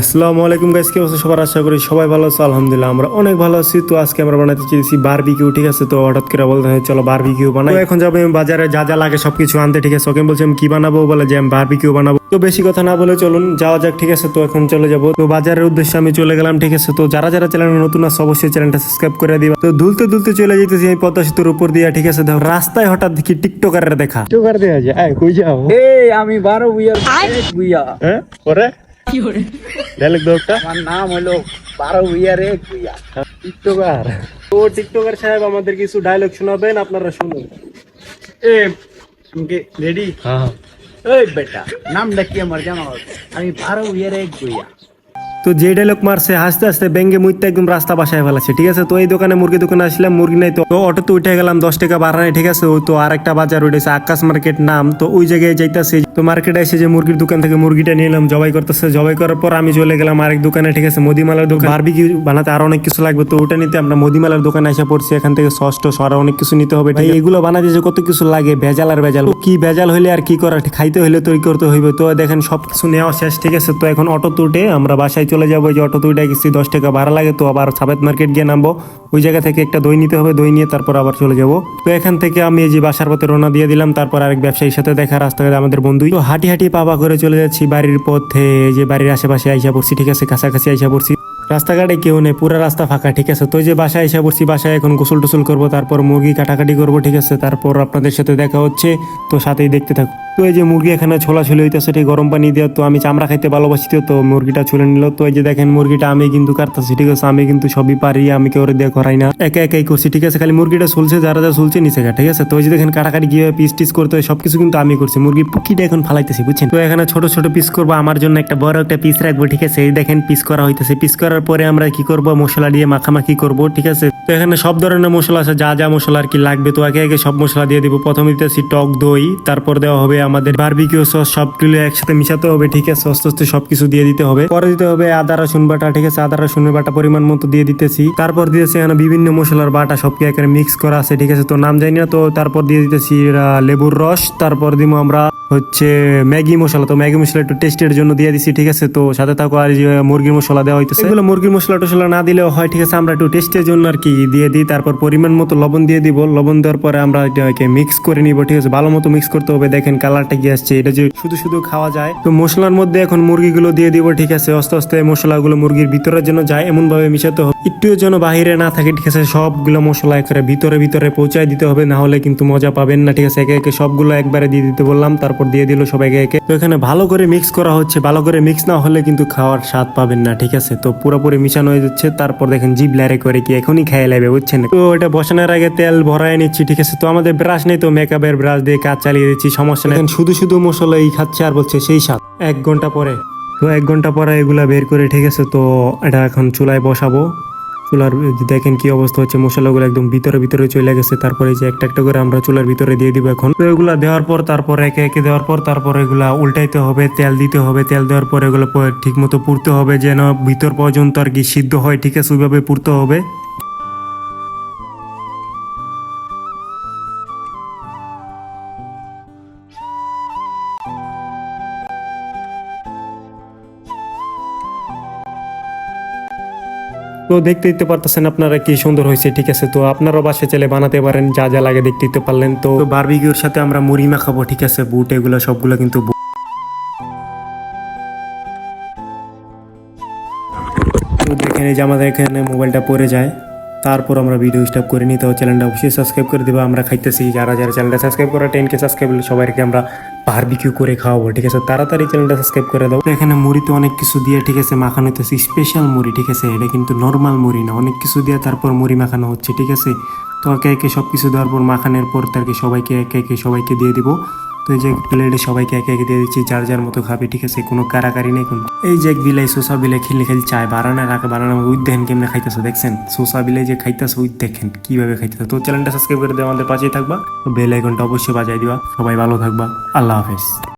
আসসালামু আলাইকুম গাইস কি অবস্থা? সবার আশা করি সবাই ভালো আছে আলহামদুলিল্লাহ আমরা অনেক ভালো আছি। তো আজকে আমরা বানাতে চেয়েছি বারবিকিউ ঠিক আছে? তো হঠাৎ করে বলতে হয় চলো বারবিকিউ বানাই। এখন যাব আমি বাজারে যা যা লাগে সবকিছু আনতে ঠিক আছে? ওকে বলছি আমি কি বানাবো? বলে যে আমি বারবিকিউ বানাবো। তো বেশি কথা না বলে চলুন যাওয়া যাক ঠিক আছে? তো এখন চলে যাব। তো বাজারের উদ্দেশ্যে আমি চলে গেলাম ঠিক আছে? তো যারা যারা চ্যানেল নতুন আছে অবশ্যই চ্যানেলটা সাবস্ক্রাইব করে দিবা। তো দুলতে দুলতে চলে যেতেছি আমি পদ্মা সেতুর উপর দিয়ে ঠিক আছে? দেখো রাস্তায় হঠাৎ দেখি টিকটকারের দেখা। টিকটকার দেওয়া যায় কই যাও? এই আমি বারো বুইয়ার এক বুইয়া হ্যাঁ পরে ডায়লগ আমার নাম হলো বারো টিকটকার। তো টিকটকার সাহেব আমাদের কিছু ডায়লগ শোনাবেন আপনারা শুনুন। এ রেডি হ্যাঁ বেটা আমার জানা আমি বারো এক বুইয়া তো যে ডায়লগ মারছে হাসতে হাসতে ব্যাঙ্গে মুইতে একদম রাস্তা বাসায় ফেলাছে ঠিক আছে? তো এই দোকানে মুরগি দোকানে আসলাম মুরগি নাই তো। তো অটোতে উঠে গেলাম দশ টাকা বাড়ানে ঠিক আছে? ও তো আরেকটা বাজার উঠেছে আকাশ মার্কেট নাম। তো ওই জায়গায় যাইতাছে তো মার্কেটে এসে যে মুরগির দোকান থেকে মুরগিটা নিলাম জবাই করতেছে। জবাই করার পর আমি চলে গেলাম আরেক দোকানে ঠিক আছে মদিমালার দোকান। বারবিকি বানাতে আরও অনেক কিছু লাগবে তো ওটা নিতে আমরা মদিমালার দোকানে এসে পড়ছি এখান থেকে ষষ্ঠ সরা অনেক কিছু নিতে হবে ভাই এগুলো বানাতে যে কত কিছু লাগে ভেজাল আর ভেজাল। কি ভেজাল হলে আর কি করা খাইতে হইলে তৈরি করতে হইবে। তো দেখেন সব কিছু নেওয়া শেষ ঠিক আছে তো এখন অটো তুটে আমরা বাসায় চলে যাব। যে অটো তুটে গেছি দশ টাকা ভাড়া লাগে তো আবার সাবেত মার্কেট গিয়ে নামবো। ওই জায়গা থেকে একটা দই নিতে হবে দই নিয়ে তারপর আবার চলে যাব। তো এখান থেকে আমি এই যে বাসার পথে রওনা দিয়ে দিলাম তারপর আরেক ব্যবসায়ীর সাথে দেখা রাস্তায় আমাদের বন্ধুই তো হাঁটি হাঁটি পাবা করে চলে যাচ্ছি, বাড়ির পথে যে বাড়ির আশেপাশে আইসা পড়ছি, ঠিক আছে, কাছাকাছি আইসা পড়ছি। রাস্তাঘাটে কেউ নেই, পুরো রাস্তা ফাঁকা, ঠিক আছে? তো যে বাসায় এসে পড়ছি, বাসায় এখন গোসল টোসল করব, তারপর মুরগি কাটাকাটি করব, ঠিক আছে? তারপর আপনাদের সাথে দেখা হচ্ছে, তো সাথেই দেখতে থাকো তো এই যে মুরগি এখানে ছোলা ছুলে হইতেছে ঠিক গরম পানি দিয়ে তো আমি চামড়া খাইতে ভালোবাসি তো, মুরগিটা ছুলে নিল। তো এই যে দেখেন মুরগিটা আমি কিন্তু কাটতেছি ঠিক আছে? আমি কিন্তু সবই পারি আমি কেউ দিয়ে করাই না। একা একাই করছি ঠিক আছে? খালি মুরগিটা চলছে যারা যারা চলছে নিচে ঠিক আছে? তো এই যে দেখেন কাটাকাটি গিয়ে পিস টিস করতে সবকিছু কিন্তু আমি করছি। মুরগি পুকিটা এখন ফালাইতেছি বুঝছেন? তো এখানে ছোট ছোট পিস করব আমার জন্য একটা বড় একটা পিস রাখব ঠিক আছে? এই দেখেন পিস করা হইতেছে। পিস করার পরে আমরা কি করব? মশলা দিয়ে মাখামাখি করব ঠিক আছে? তো এখানে সব ধরনের মশলা আছে যা যা মশলা আর কি লাগবে তো একে আগে সব মশলা দিয়ে দিব। প্রথমে দিতেছি টক দই তারপর দেওয়া হবে আমাদের বারবিকিউ সস সবগুলো একসাথে মিশাতে হবে, ঠিক আছে? আস্তে আস্তে সবকিছু দিয়ে দিতে হবে। পরে দিতে হবে আদা, রসুন বাটা, ঠিক আছে? আদা, রসুনের বাটা পরিমাণ মতো দিয়ে দিতেছি। তারপর দিয়েছি এখানে বিভিন্ন মশলার বাটা, সবকে এখানে মিক্স করা আছে, ঠিক আছে? তো নাম জানি না, তো তারপর দিয়ে দিতেছি লেবুর রস। তারপর দিব আমরা হচ্ছে ম্যাগি মশলা, তো ম্যাগি মশলা একটু টেস্টের জন্য দিয়ে দিছি, ঠিক আছে? তো সাথে থাকো আর যে মুরগির মশলা দেওয়া হইতেছে। এগুলো মুরগির মশলা টসলা না দিলেও হয়, ঠিক আছে? আমরা একটু টেস্টের জন্য আর কি দিয়ে দিই, তারপর পরিমাণ মতো লবণ দিয়ে দিব। লবণ দেওয়ার পরে আমরা এটাকে মিক্স করে নিব, ঠিক আছে? ভালো মতো মিক্স করতে হবে। দেখেন কালারটা কি আসছে, এটা যে শুধু শুধু খাওয়া যায়। তো মশলার মধ্যে এখন মুরগিগুলো দিয়ে দিব, ঠিক আছে? আস্তে আস্তে মশলাগুলো মুরগির ভিতরের জন্য যায় এমন ভাবে মিশাতে হবে। একটু যেন বাহিরে না থাকে, ঠিক আছে? সবগুলো মশলা একবারে ভিতরে ভিতরে পৌঁছায় দিতে হবে, না হলে কিন্তু মজা পাবেন না, ঠিক আছে? একে একে সবগুলো একবারে দিয়ে দিতে বললাম, তারপর দিয়ে দিল সব একে। তো এখানে ভালো করে মিক্স করা হচ্ছে। ভালো করে মিক্স না হলে কিন্তু খাওয়ার স্বাদ পাবেন না, ঠিক আছে? তো পুরোপুরি মিশানো হয়ে যাচ্ছে। তারপর দেখেন জিভ লারে করে কি এখনই খেয়ে নেবে বুঝছেন? তো এটা বসানোর আগে তেল ভরায় নিচ্ছি, ঠিক আছে? তো আমাদের ব্রাশ নেই তো মেকআপের ব্রাশ দিয়ে কাজ চালিয়ে দিচ্ছি, সমস্যা নেই। শুধু শুধু মশলা এই খাচ্ছে আর বলছে সেই স্বাদ। এক ঘণ্টা পরে। তো এক ঘণ্টা পরে এগুলা বের করে, ঠিক আছে? তো এটা এখন চুলায় বসাবো। চুলার দেখেন কি অবস্থা হচ্ছে, মশলাগুলো একদম ভিতরে ভিতরে চলে গেছে। তারপরে যে একটা একটা করে আমরা চুলার ভিতরে দিয়ে দিব এখন। তো এগুলো দেওয়ার পর, তারপর একে একে দেওয়ার পর, তারপর এগুলা উল্টাইতে হবে, তেল দিতে হবে। তেল দেওয়ার পর এগুলো ঠিক মতো পুড়তে হবে যেন ভিতর পর্যন্ত আর কি সিদ্ধ হয়, ঠিক আছে, ওইভাবে পুরতে হবে। তো দেখতে দিতে পারতেছেন আপনারা কি সুন্দর হয়েছে, ঠিক আছে? তো আপনারাও বাসে চলে বানাতে পারেন, যা যা লাগে দেখতে দিতে পারলেন। তো বারবিকিউর সাথে আমরা মুড়ি মাখাবো ঠিক আছে? বুট এগুলো সবগুলো কিন্তু। তো দেখেন যে আমাদের এখানে মোবাইলটা পড়ে যায়। তারপর আমরা ভিডিও স্টপ করে নিতে হবে চ্যানেলটা অবশ্যই সাবস্ক্রাইব করে দেবো। আমরা খাইতেছি। যারা যারা চ্যানেলটা সাবস্ক্রাইব করে টেন কে সাবস্ক্রাইব সবাইকে আমরা বারবিকিউ করে খাওয়াবো, ঠিক আছে? তাড়াতাড়ি চ্যানেলটা সাবস্ক্রাইব করে দাও। এখানে মুড়িতে অনেক কিছু দিয়ে, ঠিক আছে, মাখানো হইতেছে। স্পেশাল মুড়ি, ঠিক আছে, এটা কিন্তু নর্মাল মুড়ি না। অনেক কিছু দিয়ে তারপর মুড়ি মাখানো হচ্ছে, ঠিক আছে? তো একে একে সব কিছু দেওয়ার পর, মাখানোর পর তাকে সবাইকে, একে একে সবাইকে দিয়ে দিব। তো এই যে প্লেটে সবাইকে একে একে দিয়ে দিচ্ছি, যার যার মতো খাবে, ঠিক আছে? কোনো কারাকারি নেই কোনো। এই যে বিলাই সোসা বিলাই খেলে খেলে চায়, বারানা রাখা, বারানা উইথ দেখেন কেমনে খাইতেছে দেখছেন? সোসা বিলাই যে খাইতেছে উইথ দেখেন কীভাবে খাইতেছে? তো চ্যানেলটা সাবস্ক্রাইব করে দেওয়া আমাদের পাশেই থাকবা। বেল আইকনটা অবশ্যই বাজাই দিবা। সবাই ভালো থাকবা। আল্লাহ হাফেজ।